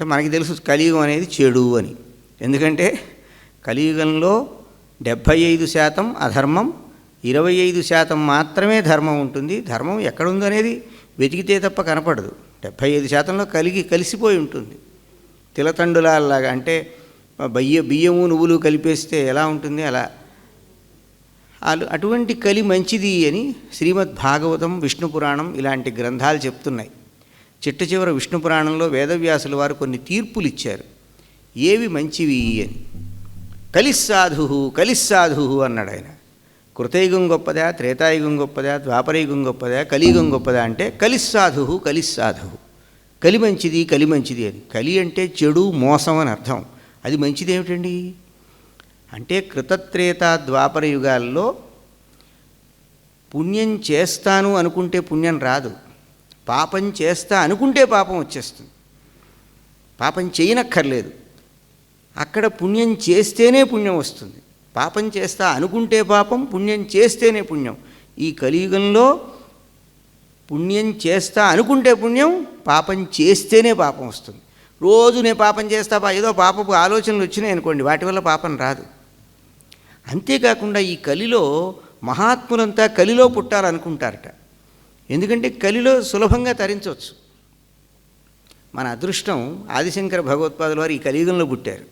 అంటే మనకి తెలుసు కలియుగం అనేది చెడు అని. ఎందుకంటే కలియుగంలో డెబ్భై ఐదు శాతం అధర్మం ఇరవై ఐదు శాతం మాత్రమే ధర్మం ఉంటుంది. ధర్మం ఎక్కడుందనేది వెతికితే తప్ప కనపడదు. డెబ్భై ఐదు శాతంలో కలిగి కలిసిపోయి ఉంటుంది. తిలతండులాగా అంటే బయ్య బియ్యము నువ్వులు కలిపేస్తే ఎలా ఉంటుంది? అలా. అటువంటి కలి మంచిది అని శ్రీమద్ భాగవతం విష్ణు పురాణం ఇలాంటి గ్రంథాలు చెప్తున్నాయి. చిట్ట చివర విష్ణు పురాణంలో వేదవ్యాసుల వారు కొన్ని తీర్పులు ఇచ్చారు ఏవి మంచివి అని. కలిస్సాధు కలిస్సాధు అన్నాడు ఆయన. కృతయుగం గొప్పదా త్రేతాయుగం గొప్పదా ద్వాపరయుగం గొప్పదా కలియుగం గొప్పదా అంటే కలిస్సాధు కలిస్సాధు కలి మంచిది కలి మంచిది అని. కలి అంటే చెడు మోసం అని అర్థం. అది మంచిది ఏమిటండి? అంటే కృతత్రేత ద్వాపర యుగాల్లో పుణ్యం చేస్తాను అనుకుంటే పుణ్యం రాదు. పాపం చేస్తా అనుకుంటే పాపం వచ్చేస్తుంది. పాపం చేయనక్కర్లేదు. అక్కడ పుణ్యం చేస్తేనే పుణ్యం వస్తుంది. పాపం చేస్తా అనుకుంటే పాపం పుణ్యం చేస్తేనే పుణ్యం. ఈ కలియుగంలో పుణ్యం చేస్తా అనుకుంటే పుణ్యం పాపం చేస్తేనే పాపం వస్తుంది. రోజు నేను పాపం చేస్తా పా- ఏదో పాపపు ఆలోచనలు వచ్చినాయి అనుకోండి వాటి వల్ల పాపం రాదు. అంతేకాకుండా ఈ కలిలో మహాత్ములంతా కలిలో పుట్టాలనుకుంటారట. ఎందుకంటే కలిలో సులభంగా తరించవచ్చు. మన అదృష్టం ఆదిశంకర భగవత్పాదుల వారు ఈ కలియుగంలో పుట్టారు.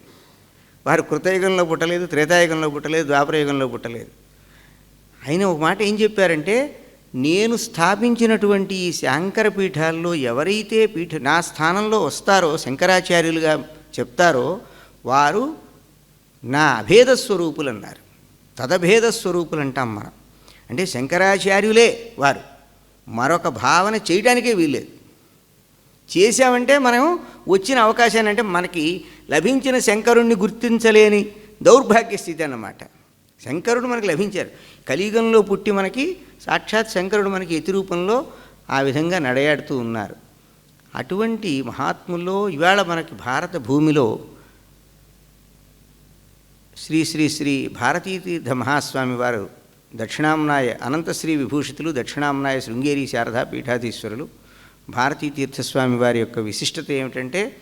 వారు కృతయుగంలో పుట్టలేదు త్రేతాయుగంలో పుట్టలేదు ద్వాపరయుగంలో పుట్టలేదు. ఆయన ఒక మాట ఏం చెప్పారంటే నేను స్థాపించినటువంటి ఈ శాంకర పీఠాల్లో ఎవరైతే పీఠ నా స్థానంలో వస్తారో శంకరాచార్యులుగా చెప్తారో వారు నా అభేద స్వరూపులు అన్నారు తదభేద స్వరూపులు అంటాం మనం. అంటే శంకరాచార్యులే వారు. మరొక భావన చేయడానికే వీల్లేదు. చేశామంటే మనం వచ్చిన అవకాశాన్ని అంటే మనకి లభించిన శంకరుణ్ణి గుర్తించలేని దౌర్భాగ్య స్థితి అన్నమాట. శంకరుడు మనకి లభించారు కలియుగంలో పుట్టి మనకి సాక్షాత్ శంకరుడు మనకి ఎతి రూపంలో ఆ విధంగా నడయాడుతూ ఉన్నారు. అటువంటి మహాత్ముల్లో ఇవాళ మనకి భారత భూమిలో శ్రీ శ్రీ శ్రీ భారతీతీర్థ మహాస్వామి వారు దక్షిణాంనాయ అనంతశ్రీ విభూషితులు దక్షిణాంనాయ శృంగేరి శారదా పీఠాధీశ్వరులు భారతీ తీర్థస్వామి వారి యొక్క విశిష్టత ఏమిటంటే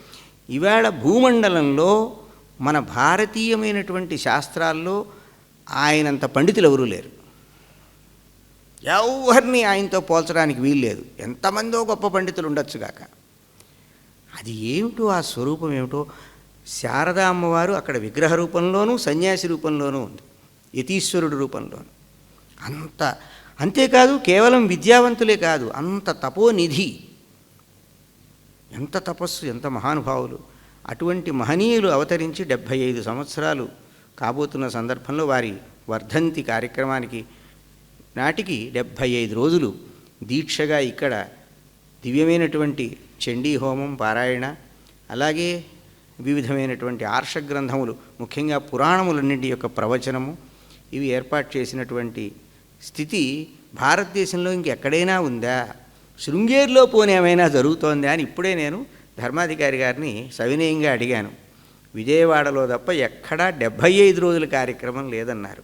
ఇవాళ భూమండలంలో మన భారతీయమైనటువంటి శాస్త్రాల్లో ఆయనంత పండితులు ఎవరూ లేరు. ఎవరిని ఆయనతో పోల్చడానికి వీల్లేదు ఎంతమందో గొప్ప పండితులు ఉండొచ్చుగాక అది ఏమిటో ఆ స్వరూపం ఏమిటో శారదా అమ్మవారు అక్కడ విగ్రహ రూపంలోనూ సన్యాసి రూపంలోనూ ఉంది. యతీశ్వరుడు రూపంలోను. అంత అంతేకాదు కేవలం విద్యావంతులే కాదు అంత తపోనిధి. ఎంత తపస్సు ఎంత మహానుభావులు. అటువంటి మహనీయులు అవతరించి డెబ్భై ఐదు సంవత్సరాలు కాబోతున్న సందర్భంలో వారి వర్ధంతి కార్యక్రమానికి నాటికి డెబ్భై ఐదు రోజులు దీక్షగా ఇక్కడ దివ్యమైనటువంటి చండీ హోమం పారాయణ అలాగే వివిధమైనటువంటి ఆర్ష గ్రంథములు ముఖ్యంగా పురాణములన్నింటి యొక్క ప్రవచనము ఇవి ఏర్పాటు చేసినటువంటి స్థితి భారతదేశంలో ఇంకెక్కడైనా ఉందా? శృంగేరిలో పోనేమైనా జరుగుతోందా అని ఇప్పుడే నేను ధర్మాధికారి గారిని సవినయంగా అడిగాను. విజయవాడలో తప్ప ఎక్కడా డెబ్భై ఐదు రోజుల కార్యక్రమం లేదన్నారు.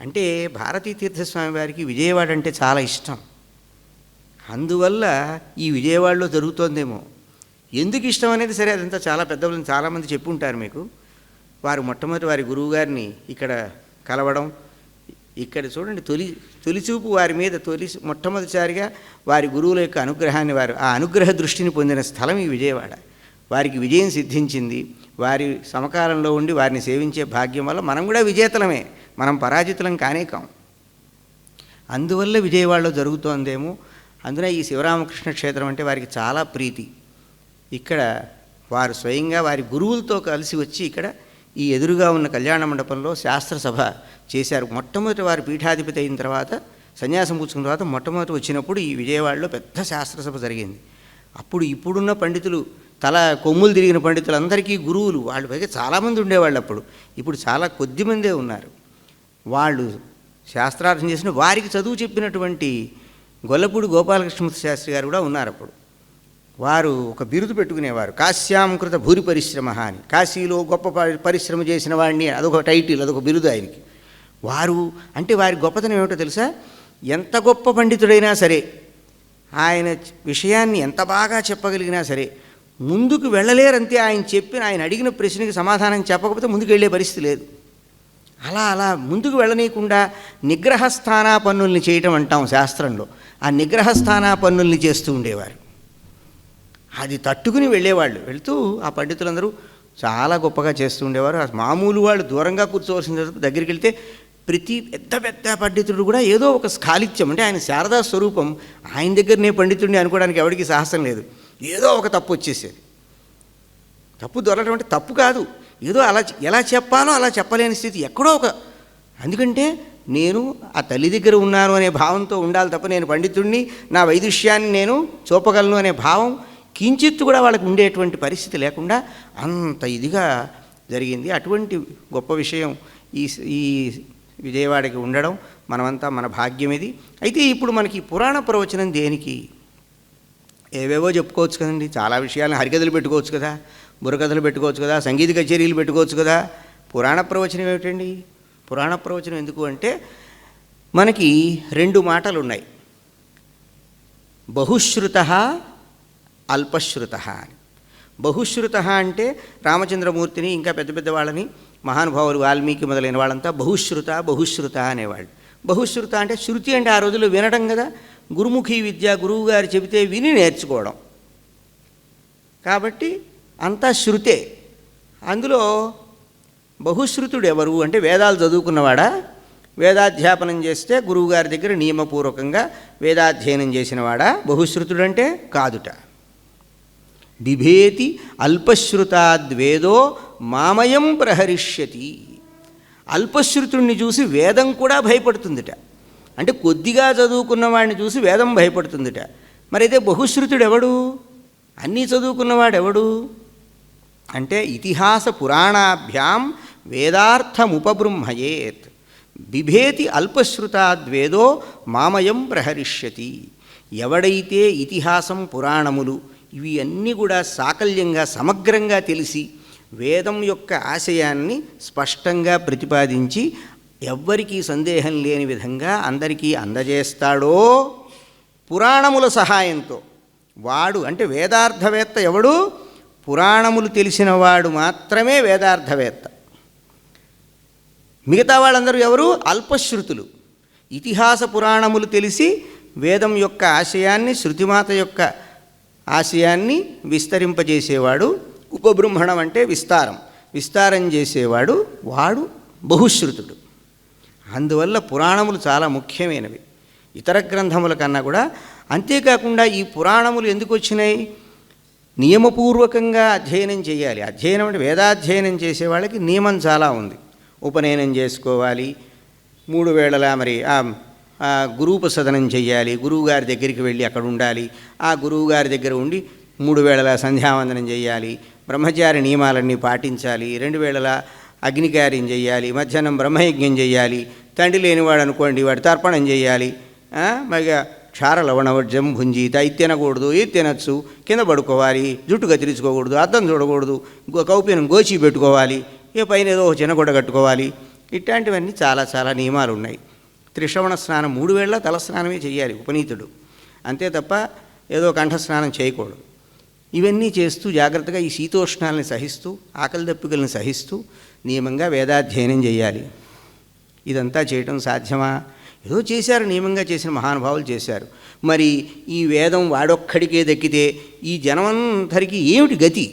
అంటే భారతీ తీర్థస్వామి వారికి విజయవాడ అంటే చాలా ఇష్టం. అందువల్ల ఈ విజయవాడలో జరుగుతోందేమో. ఎందుకు ఇష్టం అనేది సరే అదంతా చాలా పెద్ద చాలామంది చెప్పుంటారు మీకు. వారు మొట్టమొదటి వారి గురువు గారిని ఇక్కడ కలవడం ఇక్కడ చూడండి తొలి తొలిచూపు వారి మీద తొలి మొట్టమొదటిసారిగా వారి గురువుల యొక్క అనుగ్రహాన్ని వారు ఆ అనుగ్రహ దృష్టిని పొందిన స్థలం ఈ విజయవాడ. వారికి విజయం సిద్ధించింది. వారి సమకాలంలో ఉండి వారిని సేవించే భాగ్యం వల్ల మనం కూడా విజేతలమే. మనం పరాజితులం కానే కాం. అందువల్ల విజయవాడలో జరుగుతోందేమో అందున ఈ శివరామకృష్ణ క్షేత్రం అంటే వారికి చాలా ప్రీతి. ఇక్కడ వారు స్వయంగా వారి గురువులతో కలిసి వచ్చి ఇక్కడ ఈ ఎదురుగా ఉన్న కళ్యాణ మండపంలో శాస్త్రసభ చేశారు. మొట్టమొదటి వారి పీఠాధిపతి అయిన తర్వాత సన్యాసం పుచ్చుకున్న తర్వాత మొట్టమొదటి వచ్చినప్పుడు ఈ విజయవాడలో పెద్ద శాస్త్రసభ జరిగింది. అప్పుడు ఇప్పుడున్న పండితులు తల కొమ్ములు తిరిగిన పండితులందరికీ గురువులు వాళ్ళు పైగా చాలామంది ఉండేవాళ్ళు అప్పుడు. ఇప్పుడు చాలా కొద్ది మందే ఉన్నారు. వాళ్ళు శాస్త్రార్థం చేసిన వారికి చదువు చెప్పినటువంటి గొల్లపూడి గోపాలకృష్ణమూర్తి శాస్త్రి గారు కూడా ఉన్నారు అప్పుడు. వారు ఒక బిరుదు పెట్టుకునేవారు. కాశ్యాంకృత భూరి పరిశ్రమ అని. కాశీలో గొప్ప పరి- పరిశ్రమ చేసిన వాడిని అదొక టైటిల్ అదొక బిరుదు ఆయనకి. వారు అంటే వారి గొప్పతనం ఏమిటో తెలుసా? ఎంత గొప్ప పండితుడైనా సరే ఆయన విషయాన్ని ఎంత బాగా చెప్పగలిగినా సరే ముందుకు వెళ్ళలేరంతే ఆయన చెప్పిన ఆయన అడిగిన ప్రశ్నకి సమాధానం చెప్పకపోతే ముందుకు వెళ్ళే పరిస్థితి లేదు. అలా అలా ముందుకు వెళ్ళనీయకుండా నిగ్రహస్థానా పన్నుల్ని చేయటం అంటాం శాస్త్రంలో. ఆ నిగ్రహస్థానా పన్నుల్ని చేస్తూ ఉండేవారు. అది తట్టుకుని వెళ్ళేవాళ్ళు. వెళ్తూ ఆ పండితులందరూ చాలా గొప్పగా చేస్తూ ఉండేవారు. మామూలు వాళ్ళు దూరంగా కూర్చోవలసిన దగ్గరికి వెళ్తే ప్రతి పెద్ద పెద్ద పండితుడు కూడా ఏదో ఒక స్ఖాళిత్యం అంటే ఆయన శారదా స్వరూపం ఆయన దగ్గరనే పండితుడిని అనుకోవడానికి ఎవరికి సాహసం లేదు. ఏదో ఒక తప్పు వచ్చేసేది. తప్పు దొరకడం అంటే తప్పు కాదు. ఏదో అలా ఎలా చెప్పాలో అలా చెప్పలేని స్థితి ఎక్కడో ఒక. ఎందుకంటే నేను ఆ తల్లి దగ్గర ఉన్నాను అనే భావంతో ఉండాలి తప్ప నేను పండితుడిని నా వైదుష్యాన్ని నేను చూపగలను అనే భావం కించిత్తు కూడా వాళ్ళకి ఉండేటువంటి పరిస్థితి లేకుండా అంత ఇదిగా జరిగింది. అటువంటి గొప్ప విషయం ఈ ఈ విజయవాడకి ఉండడం మనమంతా మన భాగ్యం ఇది. అయితే ఇప్పుడు మనకి పురాణ ప్రవచనం దేనికి? ఏవేవో చెప్పుకోవచ్చు కదండి. చాలా విషయాలను హరికథలు పెట్టుకోవచ్చు కదా బుర్రకథలు పెట్టుకోవచ్చు కదా సంగీత కచేరీలు పెట్టుకోవచ్చు కదా. పురాణ ప్రవచనం ఏమిటండి? పురాణ ప్రవచనం ఎందుకు అంటే మనకి రెండు మాటలు ఉన్నాయి బహుశ్రుత అల్పశ్రుత అని. బహుశ్రుత అంటే రామచంద్రమూర్తిని ఇంకా పెద్ద పెద్ద వాళ్ళని మహానుభావులు వాల్మీకి మొదలైన వాళ్ళంతా బహుశ్రుత బహుశ్రుత అనేవాళ్ళు. బహుశ్రుత అంటే శృతి అంటే ఆ రోజుల్లో వినడం కదా. గురుముఖి విద్య గురువు గారు చెబితే విని నేర్చుకోవడం. కాబట్టి అంతా శృతే. అందులో బహుశ్రుతుడు ఎవరు అంటే వేదాలు చదువుకున్నవాడా? వేదాధ్యాపనం చేస్తే గురువుగారి దగ్గర నియమపూర్వకంగా వేదాధ్యయనం చేసినవాడా? బహుశ్రుతుడంటే కాదుట. బిభేతి అల్పశ్రుతాద్వేదో మామయం ప్రహరిష్యతి. అల్పశ్రుతుణ్ణి చూసి వేదం కూడా భయపడుతుందిట. అంటే కొద్దిగా చదువుకున్న వాడిని చూసి వేదం భయపడుతుందిట. మరైతే బహుశ్రుతుడెవడు? అన్నీ చదువుకున్నవాడెవడు? అంటే ఇతిహాస పురాణాభ్యాం వేదార్థముపబృంహయేత్ బిభేతి అల్పశ్రుతాద్వేదో మామయం ప్రహరిష్యతి. ఎవడైతే ఇతిహాసం పురాణములు ఇవి అన్నీ కూడా సాకల్యంగా సమగ్రంగా తెలిసి వేదం యొక్క ఆశయాన్ని స్పష్టంగా ప్రతిపాదించి ఎవ్వరికీ సందేహం లేని విధంగా అందరికీ అందజేస్తాడో పురాణముల సహాయంతో. వాడు అంటే వేదార్థవేత్త ఎవడు? పురాణములు తెలిసినవాడు మాత్రమే వేదార్థవేత్త. మిగతా వాళ్ళందరూ ఎవరు? అల్పశ్రుతులు. ఇతిహాస పురాణములు తెలిసి వేదం యొక్క ఆశయాన్ని శృతిమాత యొక్క ఆశయాన్ని విస్తరింపజేసేవాడు ఉపబ్రహ్మణం అంటే విస్తారం. విస్తారం చేసేవాడు వాడు బహుశ్రుతుడు. అందువల్ల పురాణములు చాలా ముఖ్యమైనవి. ఇతర గ్రంథముల కన్నా కూడా అంతేకాకుండా ఈ పురాణములు ఎందుకు వచ్చినాయి? నియమపూర్వకంగా అధ్యయనం చేయాలి. అధ్యయనం అంటే వేదాధ్యయనం చేసే వాళ్ళకి నియమం చాలా ఉంది. ఉపనయనం చేసుకోవాలి. మూడు వేళలా మరి ఆ గురూపసదనం చేయాలి గురువుగారి దగ్గరికి వెళ్ళి అక్కడ ఉండాలి. ఆ గురువుగారి దగ్గర ఉండి మూడు వేళల సంధ్యావందనం చేయాలి బ్రహ్మచారి నియమాలన్నీ పాటించాలి రెండు వేళల అగ్నికార్యం చేయాలి మధ్యాహ్నం బ్రహ్మయజ్ఞం చేయాలి తండ్రి లేనివాడు అనుకోండి వాడు తర్పణం చేయాలి మగ క్షార లవణవర్జం భుంజి ఇది తినకూడదు ఇది తినచ్చు కింద పడుకోవాలి జుట్టు కత్తిరించుకోకూడదు అద్దం చూడకూడదు కౌపీనం గోచి పెట్టుకోవాలి ఏ పైన ఏదో చిన్నగొడ్డ కట్టుకోవాలి. ఇట్లాంటివన్నీ చాలా చాలా నియమాలు ఉన్నాయి త్రిశ్రవణ స్నానం మూడు వేళ్ళ తలస్నానమే చేయాలి ఉపనీతుడు. అంతే తప్ప ఏదో కంఠస్నానం చేయకూడదు. ఇవన్నీ చేస్తూ జాగ్రత్తగా ఈ శీతోష్ణాలని సహిస్తూ ఆకలి దప్పికలను సహిస్తూ నియమంగా వేదాధ్యయనం చేయాలి ఇదంతా చేయటం సాధ్యమా? ఏదో చేశారు నియమంగా చేసిన మహానుభావులు చేశారు. మరి ఈ వేదం వాడొక్కడికే దక్కితే ఈ జనమంతరికి ఏమిటి గతి?